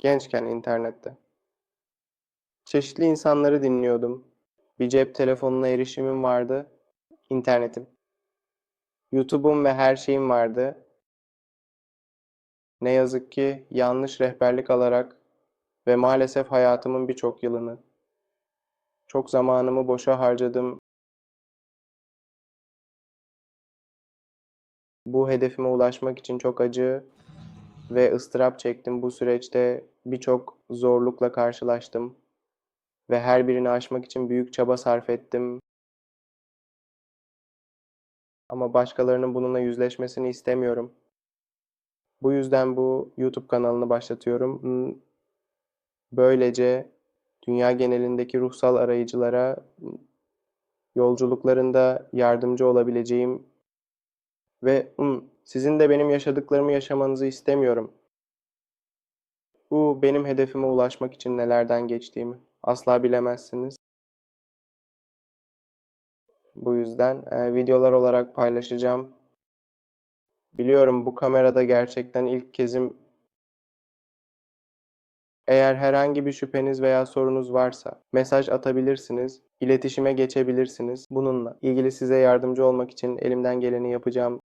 Gençken internette. Çeşitli insanları dinliyordum. Bir cep telefonuna erişimim vardı. İnternetim. YouTube'um ve her şeyim vardı. Ne yazık ki yanlış rehberlik alarak ve maalesef hayatımın birçok yılını, çok zamanımı boşa harcadım. Bu hedefime ulaşmak için çok acı ve ıstırap çektim. Bu süreçte birçok zorlukla karşılaştım ve her birini aşmak için büyük çaba sarf ettim. Ama başkalarının bununla yüzleşmesini istemiyorum. Bu yüzden bu YouTube kanalını başlatıyorum. Böylece dünya genelindeki ruhsal arayıcılara yolculuklarında yardımcı olabileceğim ve hmm, sizin de benim yaşadıklarımı yaşamanızı istemiyorum. Bu benim hedefime ulaşmak için nelerden geçtiğimi asla bilemezsiniz. Bu yüzden e, videolar olarak paylaşacağım. Biliyorum bu kamerada gerçekten ilk kezim. Eğer herhangi bir şüpheniz veya sorunuz varsa mesaj atabilirsiniz, iletişime geçebilirsiniz. Bununla ilgili size yardımcı olmak için elimden geleni yapacağım.